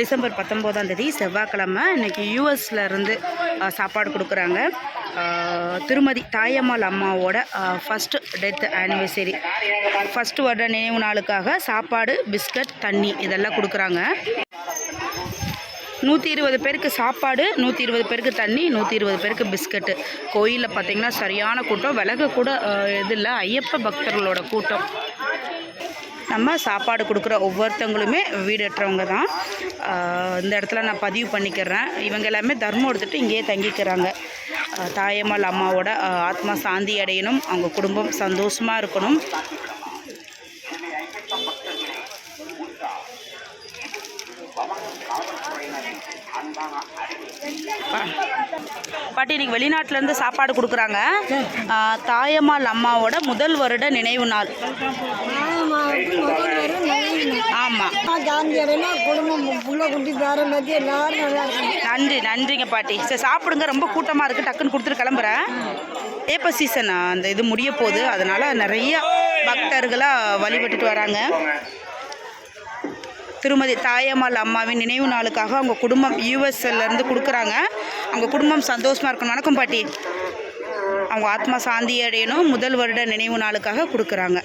December பத்தொம்போதாம் தேதி செவ்வாய்க்கிழமை இன்னைக்கு யூஎஸ்லேருந்து சாப்பாடு கொடுக்குறாங்க. திருமதி தாயம்மாள் அம்மாவோட ஃபஸ்ட்டு டெத் ஆனிவர்சரி ஃபஸ்ட்டு வருட நினைவு நாளுக்காக சாப்பாடு பிஸ்கட் தண்ணி இதெல்லாம் கொடுக்குறாங்க. நூற்றி இருபது பேருக்கு சாப்பாடு நூற்றி இருபது பேருக்கு தண்ணி நூற்றி இருபது பேருக்கு பிஸ்கட்டு கோயிலில் பார்த்தீங்கன்னா சரியான கூட்டம். விலக கூட இது இல்லை. ஐயப்ப பக்தர்களோட கூட்டம். நம்ம சாப்பாடு கொடுக்குற ஒவ்வொருத்தவங்களுமே வீடற்றவங்க தான். இந்த இடத்துல நான் பதிவு பண்ணிக்கிறேன். இவங்க எல்லாமே தர்மம் எடுத்துகிட்டு இங்கேயே தங்கிக்கிறாங்க. தாயம்மாள் அம்மாவோட ஆத்மா சாந்தி அடையணும். அவங்க குடும்பம் சந்தோஷமாக இருக்கணும். பாட்டி இன்னைக்கு வெளிநாட்டிலேருந்து சாப்பாடு கொடுக்குறாங்க. தாயம்மாள் அம்மாவோட முதல் வருட நினைவு நாள். ஆமாம் நன்றி நன்றிங்க பாட்டி. சரி சாப்பிடுங்க ரொம்ப கூட்டமாக இருக்குது டக்குன்னு கொடுத்துட்டு கிளம்புறேன். ஏப்ப சீசன் அந்த இது முடிய போகுது. அதனால் நிறைய பக்தர்களாக வழிபட்டுட்டு வராங்க. திருமதி தாயம்மாள் அம்மாவின் நினைவு நாளுக்காக அவங்க குடும்பம் யூஎஸ்எல்லேருந்து கொடுக்குறாங்க. அவங்க குடும்பம் சந்தோஷமாக இருக்கணும். வணக்கம் பாட்டி. அவங்க ஆத்மா சாந்தி அடையணும். முதல் வருட நினைவு நாளுக்காக கொடுக்குறாங்க.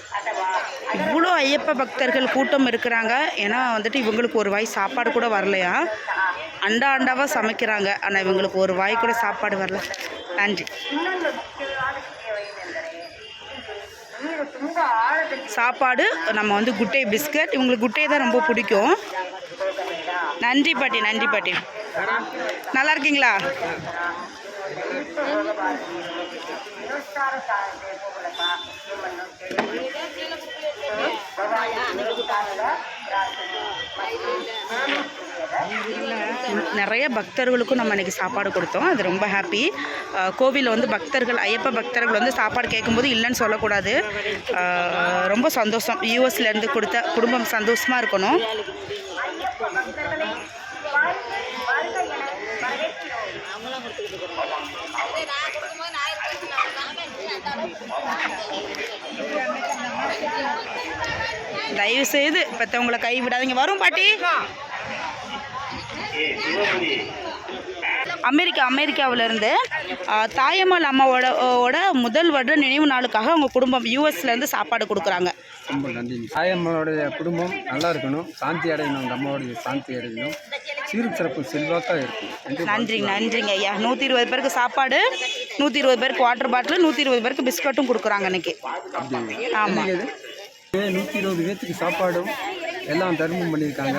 இவ்வளோ ஐயப்ப பக்தர்கள் கூட்டம் இருக்கிறாங்க. ஏன்னா வந்துட்டு இவங்களுக்கு ஒரு வாய் சாப்பாடு கூட வரலையா? அண்டா அண்டாவாக சமைக்கிறாங்க. ஆனால் இவங்களுக்கு ஒரு வாய் கூட சாப்பாடு வரல. நன்றி. சாப்பாடு நம்ம வந்து குட்டை பிஸ்கட் இவங்களுக்கு குட்டை தான் ரொம்ப பிடிக்கும். நன்றி பாட்டி நன்றி பாட்டி. நல்லா இருக்கீங்களா? நிறைய பக்தர்களுக்கும் நம்ம இன்றைக்கி சாப்பாடு கொடுத்தோம். அது ரொம்ப ஹாப்பி கோவிலில் வந்து பக்தர்கள் ஐயப்ப பக்தர்கள் வந்து சாப்பாடு கேட்கும்போது இல்லைன்னு சொல்லக்கூடாது. ரொம்ப சந்தோஷம். யூஎஸ்லேருந்து கொடுத்த குடும்பம் சந்தோஷமாக இருக்கணும். தயவு செய்து பெற்றவங்களை கை விடாதீங்க வரும் பாட்டி. அமெரிக்கா அமெரிக்காவிலேருந்து தாயம்மாள் அம்மாவோட ஓட முதல் வருட நினைவு நாளுக்காக அவங்க குடும்பம் யூஎஸ்ல இருந்து சாப்பாடு கொடுக்குறாங்க. ரொம்ப நன்றி தாயம்மனுடைய குடும்பம் நல்லா இருக்கணும். சாந்தி அடையணும். அந்த அம்மாவுடைய சாந்தி அடையணும். சீரும் சிறப்பு செல்வாக்காக இருக்கும் நன்றிங்க நன்றிங்க ஐயா. நூற்றி இருபது பேருக்கு சாப்பாடு நூற்றி இருபது பேருக்கு வாட்டர் பாட்டில் நூற்றி இருபது பேருக்கு பிஸ்கட்டும் கொடுக்குறாங்க இன்னைக்கு. ஆமாம் நூற்றி இருபது பேர்த்துக்கு சாப்பாடும் எல்லாம் தர்மம் பண்ணியிருக்காங்க.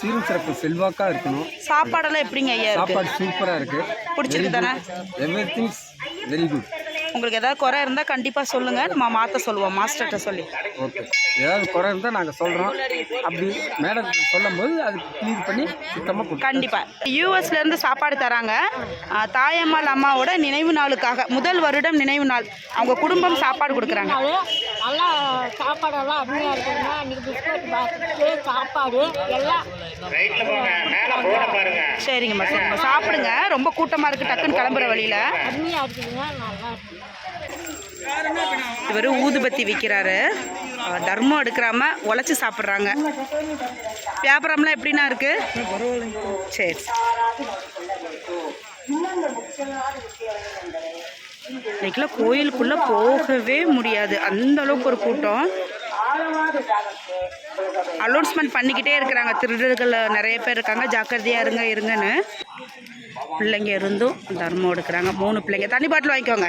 சீரும் சிறப்பு செல்வாக்காக இருக்கணும். சாப்பாடெல்லாம் எப்படிங்க ஐயா சாப்பாடு சூப்பராக இருக்கு. பிடிச்சிருக்கு தானே? எவ்ரி திங்ஸ் வெரி குட் உங்களுக்கு ஏதாவது குறை இருந்தால் கண்டிப்பாக சொல்லுங்கள் நம்ம மாற்ற சொல்லுவோம். மாஸ்டர்கிட்ட சொல்லி. ஓகே. ஏதாவது குறை இருந்தால் நாங்கள் சொல்கிறோம் அப்படி மேடம் சொல்லும்போது அது க்ளீன் பண்ணி சுத்தமாக கண்டிப்பாக யூஎஸ்ல இருந்து சாப்பாடு தராங்க. தாயம்மாள் அம்மாவோட நினைவு நாளுக்காக முதல் வருடம் நினைவு நாள். அவங்க குடும்பம் சாப்பாடு கொடுக்குறாங்க. நல்லா சாப்பாடெல்லாம் அருமையாக இருக்குதுங்க. இன்னைக்கு பிஸ்கட் சாப்பாடு எல்லாம். சரிங்கம்மா சரிங்கம்மா. சாப்பிடுங்க. ரொம்ப கூட்டமாக இருக்குது டக்குன்னு கிளம்புற வழியில். அருமையாக இருக்குதுங்க. இவர் ஊதுபத்தி விற்கிறாரு தர்மம் எடுக்கிறாம உழைச்சி சாப்பிட்றாங்க. வியாபாரம்லாம் எப்படிண்ணா இருக்கு? சரி. இன்னைக்கெல்லாம் கோயிலுக்குள்ளே போகவே முடியாது. அந்த அளவுக்கு ஒரு கூட்டம். அலௌன்ஸ்மெண்ட் பண்ணிக்கிட்டே இருக்கிறாங்க. திருடர்கள் நிறைய பேர் இருக்காங்க. ஜாக்கிரதையாக இருங்க இருங்கன்னு. பிள்ளைங்க இருந்தும் தர்மம் எடுக்கிறாங்க. மூணு பிள்ளைங்க. தண்ணி பாட்டில் வாங்கிக்கோங்க.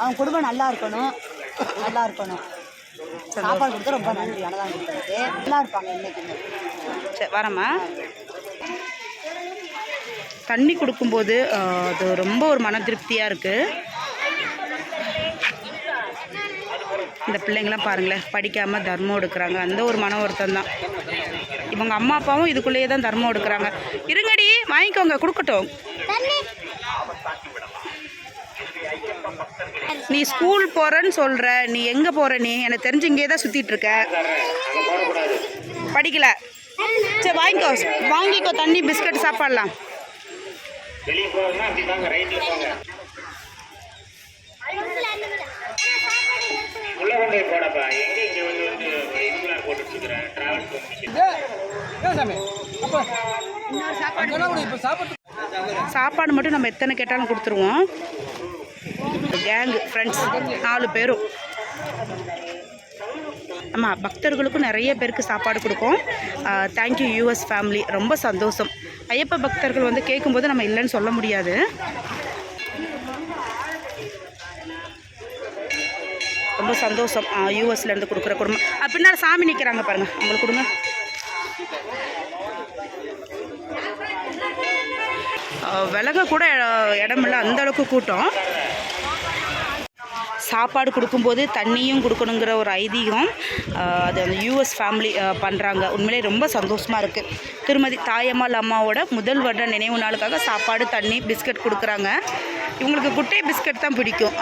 அவன் குடும்பம் நல்லா இருக்கணும். நல்லா இருக்கணும். சாப்பாடு கொடுத்து ரொம்ப நன்றி. அன்னதானம் கொடுத்ததுக்கு நல்லா இருப்பாங்க இன்னைக்குமே சரி வரேம்மா. தண்ணி கொடுக்கும்போது அது ரொம்ப ஒரு மன திருப்தியாக இருக்குது இந்த பிள்ளைங்களாம் பாருங்களேன் படிக்காமல் தர்மம் எடுக்கிறாங்க அந்த ஒரு மன வருத்தம் தான். இவங்க அம்மா அப்பாவும் இதுக்குள்ளேயே தான் தர்மம் எடுக்கிறாங்க இருங்கடி வாங்கிக்கோங்க கொடுக்கட்டும். நீ ஸ்கூல் போகிறேன்னு சொல்கிற நீ எங்கே போகிற நீ? எனக்கு தெரிஞ்சு இங்கே தான் சுற்றிட்டுருக்க படிக்கல. சரி வாங்கிக்கோ. வாங்கிக்கோ தண்ணி பிஸ்கட் சாப்பாடலாம். வெளியே போகிறதுனா அப்படி தாங்க ரைட்டில் போங்க. கொண்டு போடப்பா. எங்க இங்க வந்து வந்து இதுக்குலாம் போட்டுட்டு இருக்கிறேன் டிராவல்ஸ் சாப்பாடு மட்டும் நம்ம எத்தனை கேட்டாலும் கொடுத்துருவோம். கேங்கு ஃப்ரெண்ட்ஸ் நாலு பேரும். ஆமாம் பக்தர்களுக்கும் நிறைய பேருக்கு சாப்பாடு கொடுப்போம். தேங்க்யூ யூஎஸ் ஃபேமிலி ரொம்ப சந்தோஷம். ஐயப்ப பக்தர்கள் வந்து கேட்கும்போது நம்ம இல்லைன்னு சொல்ல முடியாது. ரொம்ப சந்தோஷம் யூஎஸ்லேருந்து கொடுக்குற குடும்பம். அஹ் பின்னாடி சாமி நிற்கிறாங்க பாருங்கள் உங்களுக்கு கொடுங்க. விலக கூட இடமில்லை இடமில்ல அந்த அளவுக்கு கூட்டம். சாப்பாடு கொடுக்கும்போது தண்ணியும் கொடுக்கணுங்கிற ஒரு ஐதீகம் அது அந்த யூஎஸ் ஃபேமிலி பண்ணுறாங்க உண்மையிலே ரொம்ப சந்தோஷமாக இருக்குது திருமதி தாயம்மாள் அம்மாவோட முதல் வருட நினைவு நாளுக்காக சாப்பாடு தண்ணி பிஸ்கட் கொடுக்குறாங்க. இவங்களுக்கு குட்டை பிஸ்கட் தான் பிடிக்கும்.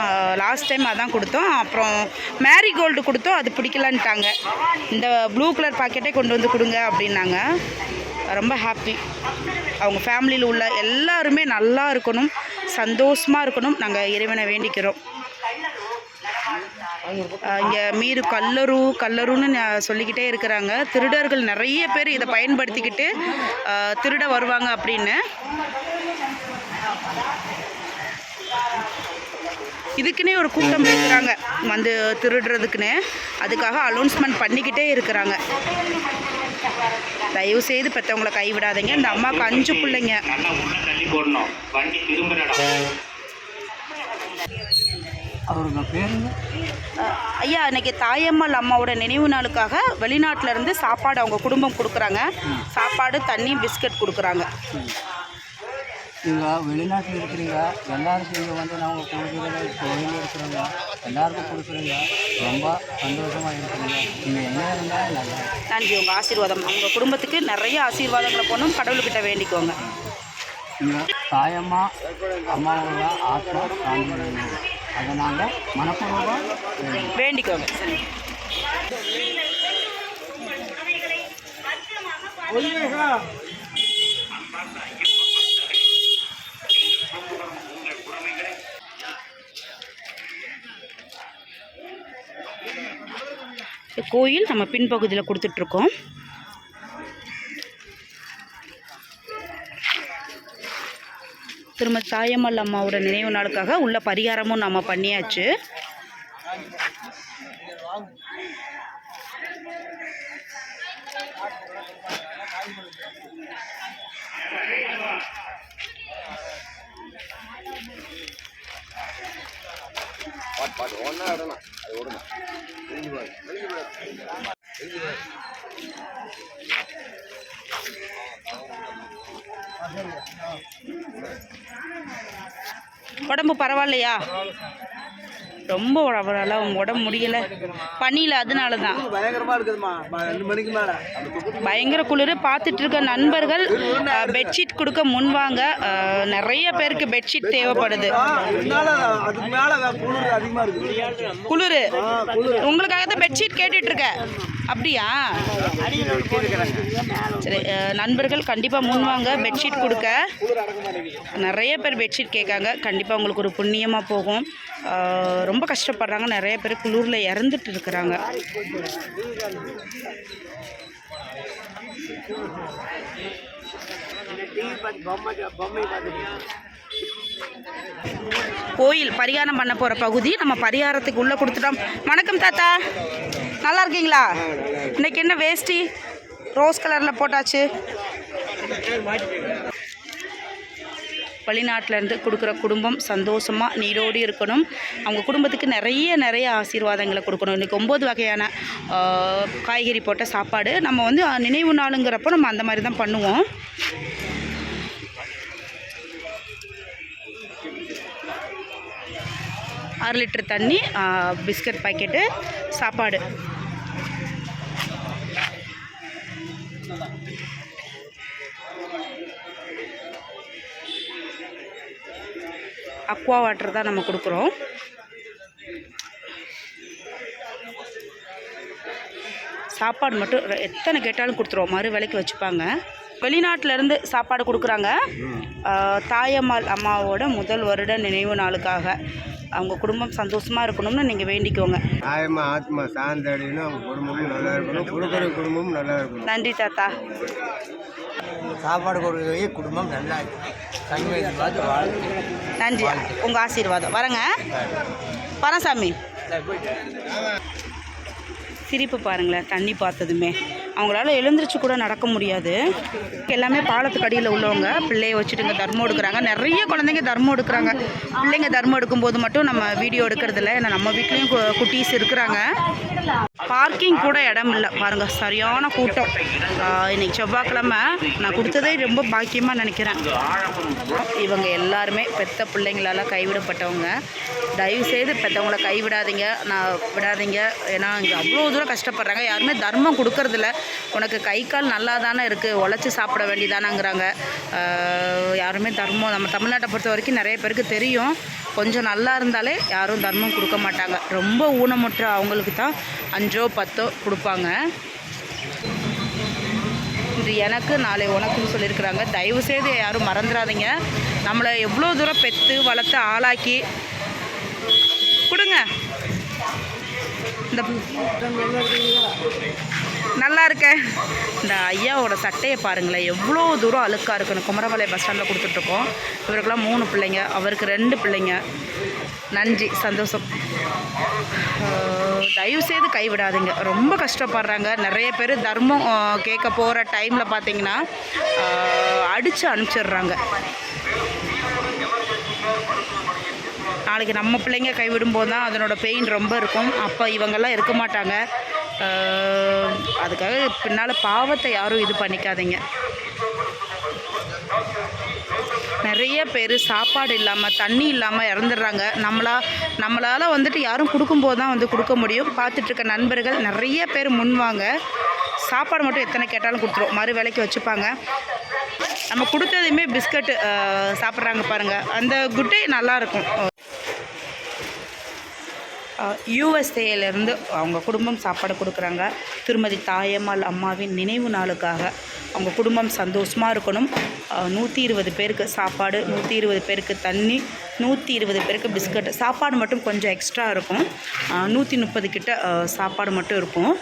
லாஸ்ட் டைம் அதான் கொடுத்தோம். அப்புறம் மேரிகோல்டு கொடுத்தோம். அது பிடிக்கலான்ட்டாங்க. இந்த ப்ளூ கலர் பாக்கெட்டே கொண்டு வந்து கொடுங்க அப்படின்னாங்க. ரொம்ப ஹாப்பி அவங்க ஃபேமிலியில் உள்ள எல்லாருமே நல்லா இருக்கணும். சந்தோஷமாக இருக்கணும். நாங்கள் இறைவனை வேண்டிக்கிறோம். இங்கே மீறு கல்லரு கல்லருன்னு சொல்லிக்கிட்டே இருக்கிறாங்க. திருடர்கள் நிறைய பேர் இதை பயன்படுத்திக்கிட்டு திருட வருவாங்க அப்படின்னு. இதுக்குன்னே ஒரு கூட்டம் இருக்கிறாங்க. வந்து திருடுறதுக்குன்னு. அதுக்காக அலௌன்ஸ்மெண்ட் பண்ணிக்கிட்டே இருக்கிறாங்க. தயவு செய்து பெற்றவங்களை கைவிடாதீங்க. இந்த அம்மாவுக்கு அஞ்சு பிள்ளைங்க. ஐயா இன்னைக்கு தாயம்மாள் அம்மாவோட நினைவு நாளுக்காக வெளிநாட்டுல இருந்து சாப்பாடு அவங்க குடும்பம் கொடுக்குறாங்க. சாப்பாடு தண்ணி பிஸ்கட் கொடுக்குறாங்க. நீங்கள் வெளிநாட்டில் இருக்கிறீங்க எல்லாருக்கும் இங்கே வந்து நாங்கள் கொடுக்குறது கோயில் இருக்கிறோங்க எல்லாருக்கும் கொடுக்குறீங்க ரொம்ப சந்தோஷமாக இருக்கிறீங்க நீங்கள் என்ன இருந்தால் நல்லா நன்றி. உங்கள் ஆசீர்வாதம். உங்கள் குடும்பத்துக்கு நிறைய ஆசீர்வாதங்களை போகணும் கடவுள்கிட்ட வேண்டிக்கோங்க. நீங்கள் தாயம்மா அம்மாவோட ஆத்மா வேணும் அதை நாங்கள் மனப்பூர்வமாக வேண்டிக்கோங்க. சரி கோயில் நம்ம பின்பகுதியில் கொடுத்துட்ருக்கோம். திரும்ப தாயம்மாள் அம்மாவோட நினைவு நாளுக்காக உள்ள பரிகாரமும் நம்ம பண்ணியாச்சு. உடம்பு பரவாயில்லையா? ரொம்ப உடம்புல உடம்பு முடியல. பனியில் அதனால தான் பயங்கர குளிர். பார்த்துட்டு இருக்க நண்பர்கள் பெட்ஷீட் கொடுக்க முன்வாங்க. நிறைய பேருக்கு பெட்ஷீட் தேவைப்படுது. குளிர் உங்களுக்காக தான் பெட்ஷீட் கேட்டுட்டு இருக்கேன். அப்படியா? சரி நண்பர்கள் கண்டிப்பாக முன்வாங்க பெட்ஷீட் கொடுக்க. நிறைய பேர் பெட்ஷீட் கேட்காங்க. கண்டிப்பாக உங்களுக்கு ஒரு புண்ணியமாக போகும். ரொம்ப கஷ்டப்படுறாங்க. நிறைய பேர் குளிரில் இறந்துட்டு இருக்கிறாங்க. கோயில் பரிகாரம் பண்ண போகிற பகுதி நம்ம பரிகாரத்துக்கு உள்ளே கொடுத்துட்டோம். வணக்கம் தாத்தா. நல்லா இருக்கீங்களா? இன்னைக்கு என்ன வேஷ்டி? ரோஸ் கலரில் போட்டாச்சு. வெளிநாட்டிலேருந்து கொடுக்குற குடும்பம் சந்தோஷமாக நீரோடி இருக்கணும். அவங்க குடும்பத்துக்கு நிறைய நிறைய ஆசீர்வாதங்களை கொடுக்கணும். இன்றைக்கி ஒம்பது வகையான காய்கறி போட்ட சாப்பாடு. நம்ம வந்து நினைவு நாளுங்கிறப்போ நம்ம அந்த மாதிரி தான் பண்ணுவோம். ஆறு லிட்டர் தண்ணி பிஸ்கட் பாக்கெட்டு சாப்பாடு. அக்வா வாட்டர் தான் நம்ம கொடுக்குறோம். சாப்பாடு மட்டும் எத்தனை கேட்டாலும் கொடுத்துருவோம். மறு விலைக்கு வச்சுப்பாங்க. வெளிநாட்டுல இருந்து சாப்பாடு கொடுக்குறாங்க. தாயம்மாள் அம்மாவோட முதல் வருட நினைவு நாளுக்காக. அவங்க குடும்பம் சந்தோஷமாக இருக்கணும்னு நீங்கள் வேண்டிக்கோங்க. ஆயமா ஆத்மா அடையணும். அவங்க குடும்பமும் நல்லா இருக்கணும். கொடுக்குற குடும்பமும் நல்லா இருக்கணும். நன்றி தாத்தா. சாப்பாடு கொடுக்குறது குடும்பம் நல்லா வாழ்க்கை நன்றி. உங்கள் ஆசீர்வாதம். வரேங்க. பரசாமி சிரிப்பு பாருங்களேன் தண்ணி பார்த்ததுமே. அவங்களால எழுந்திரிச்சு கூட நடக்க முடியாது. எல்லாமே பாலத்துக்கு அடியில் உள்ளவங்க. பிள்ளையை வச்சுட்டுங்க தர்மம் எடுக்கிறாங்க நிறைய குழந்தைங்க தர்மம் எடுக்கிறாங்க பிள்ளைங்க தர்மம் எடுக்கும்போது மட்டும் நம்ம வீடியோ எடுக்கிறதில்ல ஏன்னா நம்ம வீட்லேயும் கு- குட்டீஸ் இருக்கிறாங்க. பார்க்கிங் கூட இடம் இல்லை. பாருங்கள் சரியான கூட்டம். இன்னைக்கு செவ்வாய்க்கிழமை நான் கொடுத்ததே ரொம்ப பாக்கியமாக நினைக்கிறேன். இவங்க எல்லாருமே பெத்த பிள்ளைங்களால கைவிடப்பட்டவங்க. தயவு செய்து பெற்றவங்கள கைவிடாதீங்க. நான் விடாதீங்க. ஏன்னா இங்கே அவ்வளோ தூரம் கஷ்டப்படுறாங்க. யாருமே தர்மம் கொடுக்கறதில்ல. உனக்கு கை கால் நல்லா தானே இருக்குது உழைச்சி சாப்பிட வேண்டியதானாங்கிறாங்க. யாருமே தர்மம் நம்ம தமிழ்நாட்டை பொறுத்த வரைக்கும் நிறைய பேருக்கு தெரியும். கொஞ்சம் நல்லா இருந்தாலே யாரும் தர்மம் கொடுக்க மாட்டாங்க. ரொம்ப ஊனமுற்ற அவங்களுக்கு தான் அஞ்சோ பத்தோ கொடுப்பாங்க. இது எனக்கு நாளை உனக்குன்னு சொல்லியிருக்கிறாங்க. தயவு செய்து யாரும் மறந்துடாதீங்க. நம்மளை எவ்வளோ தூரம் பெற்று வளர்த்து ஆளாக்கி கொடுங்க. இந்த நல்லா இருக்கேன் இந்த ஐயாவோட சட்டையை பாருங்களேன் எவ்வளோ தூரம் அழுக்காக இருக்குன்னு குமரபாளையம் பஸ் ஸ்டாண்டில் கொடுத்துட்ருக்கோம். இவருக்கெல்லாம் மூணு பிள்ளைங்க அவருக்கு ரெண்டு பிள்ளைங்க. நன்றி சந்தோஷம். தயவு செய்து கைவிடாதீங்க ரொம்ப கஷ்டப்படுறாங்க. நிறைய பேர் தர்மம் கேட்க போகிற டைமில் பார்த்தீங்கன்னா அடித்து அனுப்பிச்சிடுறாங்க. நாளைக்கு நம்ம பிள்ளைங்க கைவிடும்போது தான் அதனோட பெயின் ரொம்ப இருக்கும். அப்போ இவங்கெல்லாம் இருக்க மாட்டாங்க. அதுக்காக பின்னால் பாவத்தை யாரும் இது பண்ணிக்காதீங்க. நிறைய பேர் சாப்பாடு இல்லாமல் தண்ணி இல்லாமல் இறந்துடுறாங்க. நம்மளா நம்மளால் வந்துட்டு யாரும் கொடுக்கும்போது தான் வந்து கொடுக்க முடியும். பார்த்துட்ருக்க நண்பர்கள் நிறைய பேர் முன்வாங்க. சாப்பாடு மட்டும் எத்தனை கேட்டாலும் கொடுத்துரும். மறு வேலைக்கு வச்சுப்பாங்க. நம்ம கொடுத்ததையுமே பிஸ்கட்டு சாப்பிட்றாங்க பாருங்கள் அந்த குட்டே நல்லாயிருக்கும் யூஎஸ்ஏலேருந்து அவங்க குடும்பம் சாப்பாடு கொடுக்குறாங்க. திருமதி தாயம்மாள் அம்மாவின் நினைவு நாளுக்காக அவங்க குடும்பம் சந்தோஷமாக இருக்கணும். நூற்றி இருபது பேருக்கு சாப்பாடு நூற்றி இருபது பேருக்கு தண்ணி நூற்றி இருபது பேருக்கு பிஸ்கட். சாப்பாடு மட்டும் கொஞ்சம் எக்ஸ்ட்ரா இருக்கும். நூற்றி முப்பது கிட்ட சாப்பாடு மட்டும் இருக்கும்.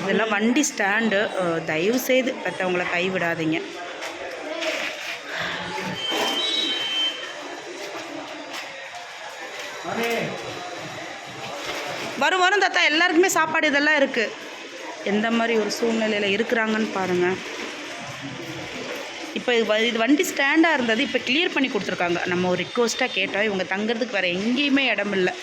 இதெல்லாம் வண்டி ஸ்டாண்டு தயவு செய்து பெற்றவங்கள கைவிடாதீங்க. வரும் வரும் தாத்தா. எல்லாருக்குமே சாப்பாடு இதெல்லாம் இருக்குது எந்த மாதிரி ஒரு சூழ்நிலையில் இருக்கிறாங்கன்னு பாருங்கள் இப்போ இது வ- இது வண்டி ஸ்டாண்டாக இருந்தது. இப்போ கிளியர் பண்ணி கொடுத்துருக்காங்க. நம்ம ஒரு ரிக்வஸ்ட்டாக கேட்டோம் இவங்க தங்குறதுக்கு வேறு எங்கேயுமே இடம் இல்லை.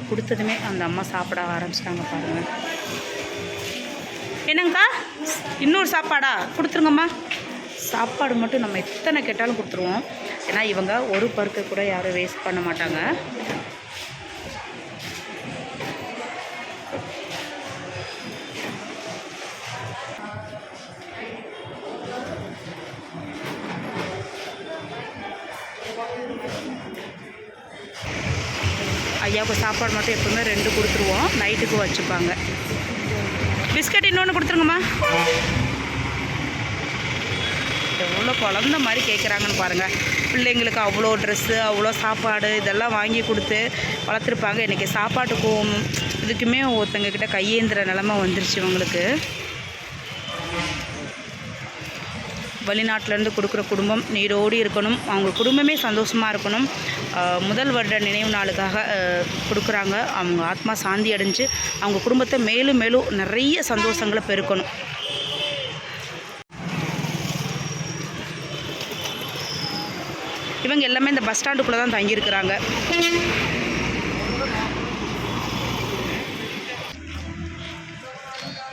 நாங்கள் கொடுத்ததுமே அந்த அம்மா சாப்பிட ஆரம்பிச்சிட்டாங்க பாருங்கள் என்னங்கக்கா இன்னொரு சாப்பாடா? கொடுத்துருங்கம்மா. சாப்பாடு மட்டும் நம்ம எத்தனை கேட்டாலும் கொடுத்துருவோம். ஏன்னா இவங்க ஒரு பருக்கை கூட யாரும் வேஸ்ட் பண்ண மாட்டாங்க. ஐயாவுக்கு சாப்பாடு மட்டும் எப்பவுமே ரெண்டு கொடுத்துருவோம். நைட்டுக்கு வச்சுப்பாங்க. பிஸ்கட் இன்னொன்று கொடுத்துருங்கம்மா. எவ்வளோ குழந்த மாதிரி கேட்குறாங்கன்னு பாருங்கள் பிள்ளைங்களுக்கு அவ்வளோ ட்ரெஸ்ஸு அவ்வளோ சாப்பாடு இதெல்லாம் வாங்கி கொடுத்து வளர்த்துருப்பாங்க. இன்றைக்கி சாப்பாட்டுக்கும் இதுக்குமே ஒருத்தங்கக்கிட்ட கையேந்திர நிலமை வந்துருச்சு இவங்களுக்கு. வெளிநாட்டிலேருந்து கொடுக்குற குடும்பம் நீரோடி இருக்கணும். அவங்க குடும்பமே சந்தோஷமாக இருக்கணும். முதல் வருட நினைவு நாளுக்காக கொடுக்குறாங்க. அவங்க ஆத்மா சாந்தி அடைஞ்சு அவங்க குடும்பத்தை மேலும் மேலும் நிறைய சந்தோஷங்களை பெருக்கணும். இவங்க எல்லாமே இந்த பஸ் ஸ்டாண்டுக்குள்ளே தான் தங்கியிருக்கிறாங்க.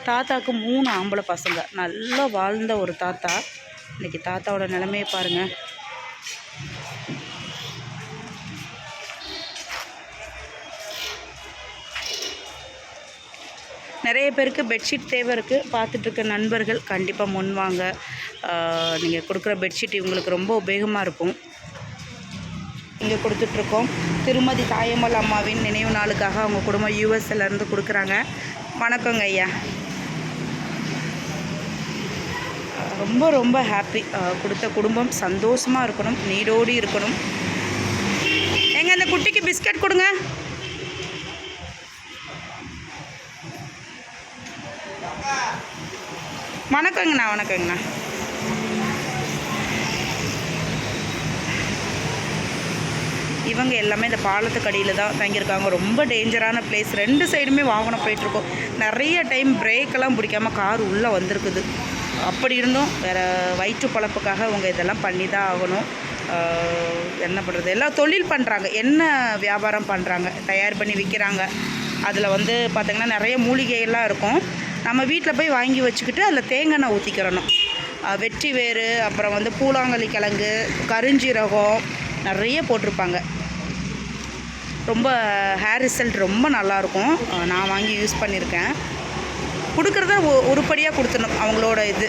தாத்தாவுக்கு மூணு ஆம்பளை பசங்க. நல்லா வாழ்ந்த ஒரு தாத்தா. இன்றைக்கி தாத்தாவோட நிலமையை பாருங்கள் நிறைய பேருக்கு பெட்ஷீட் தேவை இருக்குது பார்த்துட்ருக்க நண்பர்கள் கண்டிப்பாக முன் வாங்க. நீங்கள் கொடுக்குற பெட்ஷீட் இவங்களுக்கு ரொம்ப உபயோகமாக இருக்கும். இங்கே கொடுத்துட்ருக்கோம் திருமதி தாயம்மாள் அம்மாவின் நினைவு நாளுக்காக அவங்க குடும்பம் யூஎஸ்எலேருந்து கொடுக்குறாங்க. வணக்கங்க ஐயா. ரொம்ப ரொம்ப ஹாப்பி கொடுத்த குடும்பம் சந்தோஷமாக இருக்கணும் நீடோடி இருக்கணும். எங்க அந்த குட்டிக்கு பிஸ்கட் கொடுங்க. வணக்கங்கண்ணா வணக்கங்கண்ணா. இவங்க எல்லாமே இந்த பாலத்துக்கு அடியில் தான் தங்கியிருக்காங்க. ரொம்ப டேஞ்சரான பிளேஸ் ரெண்டு சைடுமே வாகனம் போயிட்டுருக்கோம் நிறைய டைம் பிரேக்கெல்லாம் பிடிக்காம கார் உள்ளே வந்திருக்குது. அப்படி இருந்தும் வேறு வயிற்று பழப்புக்காக அவங்க இதெல்லாம் பண்ணி தான் ஆகணும் என்ன பண்ணுறது எல்லாம் தொழில் பண்ணுறாங்க என்ன வியாபாரம் பண்ணுறாங்க தயார் பண்ணி விற்கிறாங்க அதில் வந்து பார்த்திங்கன்னா நிறைய மூலிகையெல்லாம் இருக்கும். நம்ம வீட்டில் போய் வாங்கி வச்சுக்கிட்டு அதில் தேங்காய் எண்ணெய் ஊற்றிக்கிறணும் வெற்றி வேறு அப்புறம் வந்து பூலாங்கல்லி கிழங்கு கருஞ்சீரகம் நிறைய போட்டிருப்பாங்க. ரொம்ப ஹேர் ரிசல்ட் ரொம்ப நல்லாயிருக்கும் நான் வாங்கி யூஸ் பண்ணியிருக்கேன். கொடுக்குறத உருப்படியாக கொடுத்துடணும் அவங்களோட இது.